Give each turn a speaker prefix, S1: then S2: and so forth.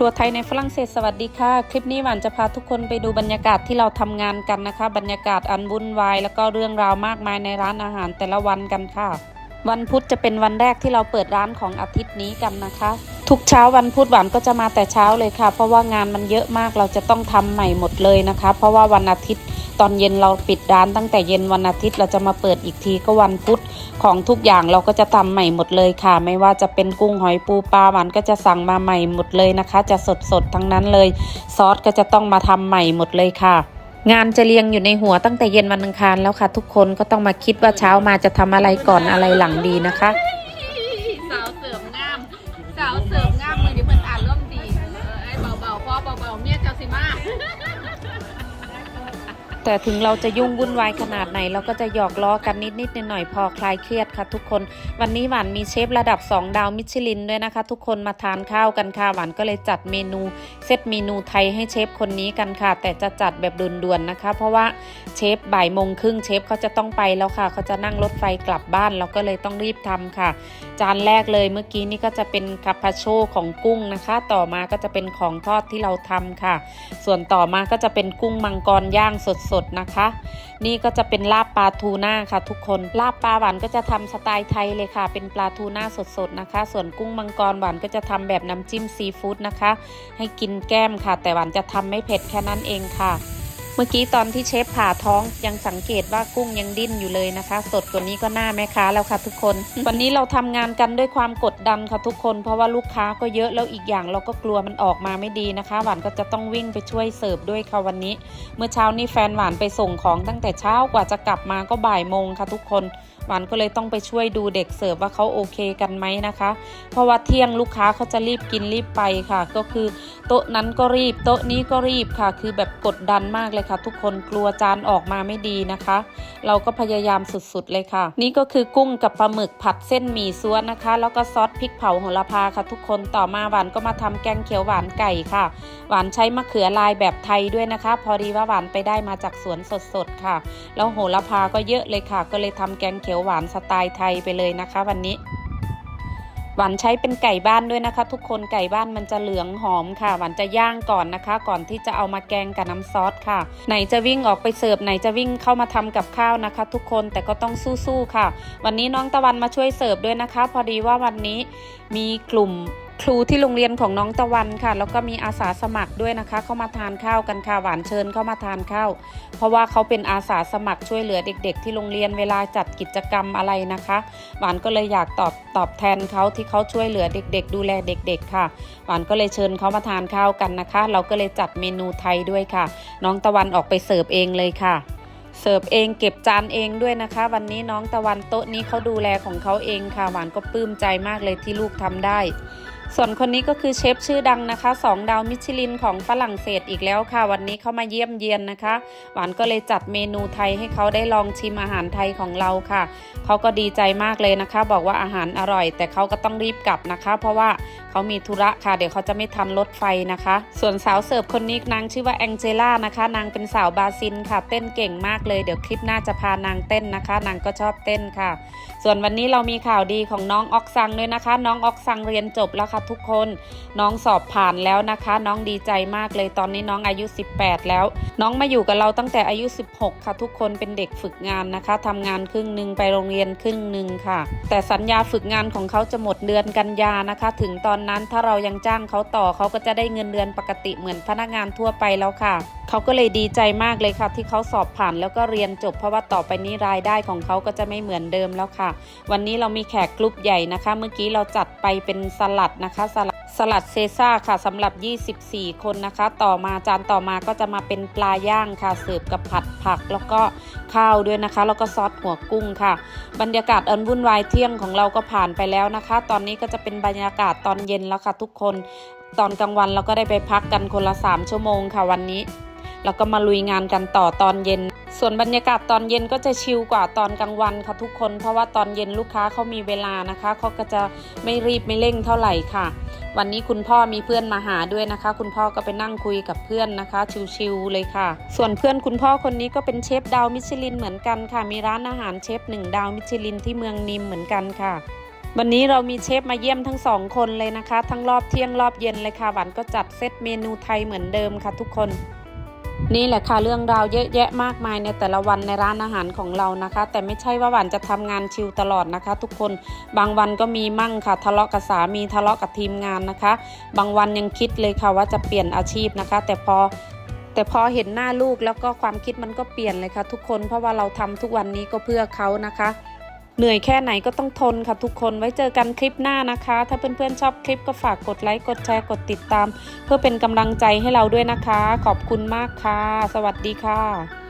S1: ครัวไทยในฝรั่งเศสสวัสดีค่ะ คลิปนี้หวานจะพาทุกคนไปดูบรรยากาศที่เราทำงานกันนะคะ บรรยากาศอันวุ่นวาย แล้วก็เรื่องราวมากมายในร้านอาหารแต่ละวันกันค่ะ วันพุธจะเป็นวันแรกที่เราเปิดร้านของอาทิตย์นี้กันนะคะ ทุกเช้าวันพุธหวานก็จะมาแต่เช้าเลยค่ะ เพราะว่างานมันเยอะมากเราจะต้องทำใหม่หมดเลยนะคะ เพราะว่าวันอาทิตย์ตอนเย็นเราปิดร้านตั้งแต่เย็นวันอาทิตย์เราจะมาเปิดอีกทีก็วันพุธของทุกอย่างเราก็จะทำใหม่หมดเลยค่ะ ไม่ว่าจะเป็นกุ้งหอยปูปลาหวานก็จะสั่งมาใหม่หมดเลยนะคะ จะสดสดๆทั้งนั้นเลย ซอสก็จะต้องมาทำใหม่หมดเลยค่ะ งานจะเรียงอยู่ในหัวตั้งแต่เย็นวันอังคารแล้วค่ะ ทุกคนก็ต้องมาคิดว่าเช้ามาจะทำอะไรก่อนอะไรหลังดีนะคะ
S2: สาวเสริมงาม สาวเสริมงามมือที่เพิ่นอ่านร่มดีเออไอ้เบาๆพ่อเบาๆเมียเจ้าสิมา
S1: แต่ถึงเราจะยุ่งวุ่นวายขนาดไหน เราก็จะหยอกล้อกันนิดๆหน่อยๆพอคลายเครียดค่ะทุกคน วันนี้หวานมีเชฟระดับ 2 ดาวมิชลินด้วยนะคะ ทุกคนมาทานข้าวกันค่ะหวานก็เลยจัดเมนูเซตเมนูไทยให้เชฟคนนี้กันค่ะ แต่จะจัดแบบด่วนๆนะคะ เพราะว่าเชฟบ่ายโมงครึ่งเชฟเขาจะต้องไปแล้วค่ะเขาจะนั่งรถไฟกลับบ้านเราก็เลยต้องรีบทำค่ะ จานแรกเลยเมื่อกี้นี่ก็จะเป็นคาปาโชของกุ้งนะคะ ต่อมาก็จะเป็นของทอดที่เราทำค่ะ ส่วนต่อมาก็จะเป็นกุ้งมังกรย่างสดๆนะคะ นี่ก็จะเป็นลาบปลาทูน่าค่ะทุกคน ลาบปลาหวานก็จะทำสไตล์ไทยเลยค่ะ เป็นปลาทูน่าสดๆนะคะ ส่วนกุ้งมังกรหวานก็จะทำแบบน้ำจิ้มซีฟู้ดนะคะ ให้กินแก้มค่ะ แต่หวานจะทำไม่เผ็ดแค่นั้นเองค่ะ เมื่อกี้ตอนที่เชฟผ่าท้องยังสังเกตว่ากุ้งยังดิ้นอยู่เลยนะคะ สดกว่านี้ก็หน้าแม่ค้าแล้วค่ะทุกคน วันนี้เราทำงานกันด้วยความกดดันค่ะทุกคน เพราะว่าลูกค้าก็เยอะแล้วอีกอย่างเราก็กลัวมันออกมาไม่ดีนะคะ หวานก็จะต้องวิ่งไปช่วยเสิร์ฟด้วยค่ะวันนี้ เมื่อเช้านี้แฟนหวานไปส่งของตั้งแต่เช้ากว่าจะกลับมาก็บ่ายโมงค่ะทุกคนหวานก็เลยต้องไปช่วยดูเด็กเสิร์ฟว่าเขาโอเคกันไหมนะคะ เพราะว่าเที่ยงลูกค้าเขาจะรีบกินรีบไปค่ะ ก็คือ โต๊ะนั้นก็รีบ โต๊ะนี้ก็รีบค่ะ คือแบบกดดันมากเลยค่ะทุกคนกลัวจานออกมาไม่ดีนะคะ เราก็พยายามสุดๆเลยค่ะ นี่ก็คือกุ้งกับปลาหมึกผัดเส้นหมี่ซัวนะคะ แล้วก็ซอสพริกเผาโหระพาค่ะ ทุกคนต่อมาหวานก็มาทำแกงเขียวหวานไก่ค่ะ หวานใช้มะเขือลายแบบไทยด้วยนะคะ พอดีว่าหวานไปได้มาจากสวนสดๆค่ะ แล้วโหระพาก็เยอะเลยค่ะ ก็เลยทำแกงเขียวหวานสไตล์ไทยไปเลยนะคะ วันนี้ หวานใช้เป็นไก่บ้านด้วยนะคะ ทุกคนไก่บ้านมันจะเหลืองหอมค่ะ หวานจะย่างก่อนนะคะ ก่อนที่จะเอามาแกงกับน้ำซอสค่ะ ไหนจะวิ่งออกไปเสิร์ฟไหนจะวิ่งเข้ามาทำกับข้าวนะคะ ทุกคนแต่ก็ต้องสู้ๆค่ะ วันนี้น้องตะวันมาช่วยเสิร์ฟด้วยนะคะ พอดีว่าวันนี้มีกลุ่ม ครูที่โรงเรียนของน้องตะวันค่ะ แล้วก็มีอาสาสมัครด้วยนะคะ เข้ามาทานข้าวกันค่ะหวานเชิญเข้ามาทานข้าวเพราะว่าเขาเป็นอาสาสมัครช่วยเหลือเด็ก ๆ ที่โรงเรียนเวลาจัดกิจกรรมอะไรนะคะ หวานก็เลยอยากตอบตอบแทนเขาที่เขาช่วยเหลือเด็ก ๆ ดูแลเด็ก ๆ ค่ะ หวานก็เลยเชิญเขามาทานข้าวกันนะคะ เราก็เลยจัดเมนูไทยด้วยค่ะ น้องตะวันออกไปเสิร์ฟเองเลยค่ะเสิร์ฟเองเก็บจานเองด้วยนะคะ วันนี้น้องตะวันโต๊ะนี้เขาดูแลของเขาเองค่ะ หวานก็ปลื้มใจมากเลยที่ลูกทำได้ ส่วนคนนี้ก็คือเชฟชื่อดังนะคะสองดาวมิชลินของฝรั่งเศสอีกแล้วค่ะ วันนี้เขามาเยี่ยมเยียนนะคะ หวานก็เลยจัดเมนูไทยให้เขาได้ลองชิมอาหารไทยของเราค่ะเขาก็ดีใจมากเลยนะคะ บอกว่าอาหารอร่อย แต่เขาก็ต้องรีบกลับนะคะ เพราะว่าเขามีธุระค่ะ เดี๋ยวเขาจะไม่ทันรถไฟนะคะ ส่วนสาวเสิร์ฟคนนี้นางชื่อว่าแองเจล่านะคะ นางเป็นสาวบราซิลค่ะ เต้นเก่งมากเลยเดี๋ยวคลิปหน้าจะพานางเต้นนะคะ นางก็ชอบเต้นค่ะ ส่วนวันนี้เรามีข่าวดีของน้องออกซังด้วยนะคะ น้องออกซังเรียนจบแล้วค่ะทุกคนน้องสอบผ่านแล้วนะคะ น้องดีใจมากเลยตอนนี้น้องอายุ 18 แล้ว น้องมาอยู่กับเราตั้งแต่อายุ 16 ค่ะ ทุกคนเป็นเด็กฝึกงานนะคะทำงานครึ่งหนึ่งไปโรงเรียนครึ่งหนึ่งค่ะ แต่สัญญาฝึกงานของเขาจะหมดเดือนกันยานะคะ ถึงตอนนั้นถ้าเรายังจ้างเขาต่อเขาก็จะได้เงินเดือนปกติเหมือนพนักงานทั่วไปแล้วค่ะเขาก็เลยดีใจมากเลยค่ะ ที่เขาสอบผ่านแล้วก็เรียนจบเพราะว่าต่อไปนี้รายได้ของเขาก็จะไม่เหมือนเดิมแล้วค่ะ วันนี้เรามีแขกกลุ่มใหญ่นะคะ เมื่อกี้เราจัดไปเป็นสลัดนะคะสลัดสลัดเซซ่าค่ะสำหรับ 24 คนนะคะ ต่อมาจานต่อมาก็จะมาเป็นปลาย่างค่ะเสิร์ฟกับผัดผัก แล้วก็ข้าวด้วยนะคะ แล้วก็ซอสหัวกุ้งค่ะ บรรยากาศอันวุ่นวายเที่ยงของเราก็ผ่านไปแล้วนะคะ ตอนนี้ก็จะเป็นบรรยากาศตอนเย็นแล้วค่ะทุกคน ตอนกลางวันเราก็ได้ไปพักกันคนละ 3 ชั่วโมงค่ะวันนี้ แล้วก็มาลุยงานกันต่อตอนเย็น ส่วนบรรยากาศตอนเย็นก็จะชิลกว่าตอนกลางวันค่ะทุกคน เพราะว่าตอนเย็นลูกค้าเขามีเวลานะคะเขาก็จะไม่รีบไม่เร่งเท่าไหร่ค่ะ วันนี้คุณพ่อมีเพื่อนมาหาด้วยนะคะ คุณพ่อก็ไปนั่งคุยกับเพื่อนนะคะ ชิลๆเลยค่ะ ส่วนเพื่อนคุณพ่อคนนี้ก็เป็นเชฟดาวมิชลินเหมือนกันค่ะ มีร้านอาหารเชฟหนึ่งดาวมิชลินที่เมืองนิมเหมือนกันค่ะวันนี้เรามีเชฟมาเยี่ยมทั้งสองคนเลยนะคะ ทั้งรอบเที่ยงรอบเย็นเลยค่ะหวานก็จัดเซตเมนูไทยเหมือนเดิมค่ะทุกคน นี่แหละค่ะเรื่องราวเยอะแยะมากมายในแต่ละวันในร้านอาหารของเรานะคะ แต่ไม่ใช่ว่าหวานจะทำงานชิลตลอดนะคะ ทุกคนบางวันก็มีมั่งค่ะ ทะเลาะกับสามีทะเลาะกับทีมงานนะคะ บางวันยังคิดเลยค่ะว่าจะเปลี่ยนอาชีพนะคะ แต่พอแต่พอเห็นหน้าลูกแล้วก็ความคิดมันก็เปลี่ยนเลยค่ะ ทุกคนเพราะว่าเราทำทุกวันนี้ก็เพื่อเขานะคะ เหนื่อยแค่ไหนก็ต้องทนค่ะทุกคนไว้เจอกันคลิปหน้านะคะ ถ้าเพื่อนๆชอบคลิปก็ฝากกดไลค์กดแชร์กดติดตาม เพื่อเป็นกำลังใจให้เราด้วยนะคะ ขอบคุณมากค่ะ สวัสดีค่ะ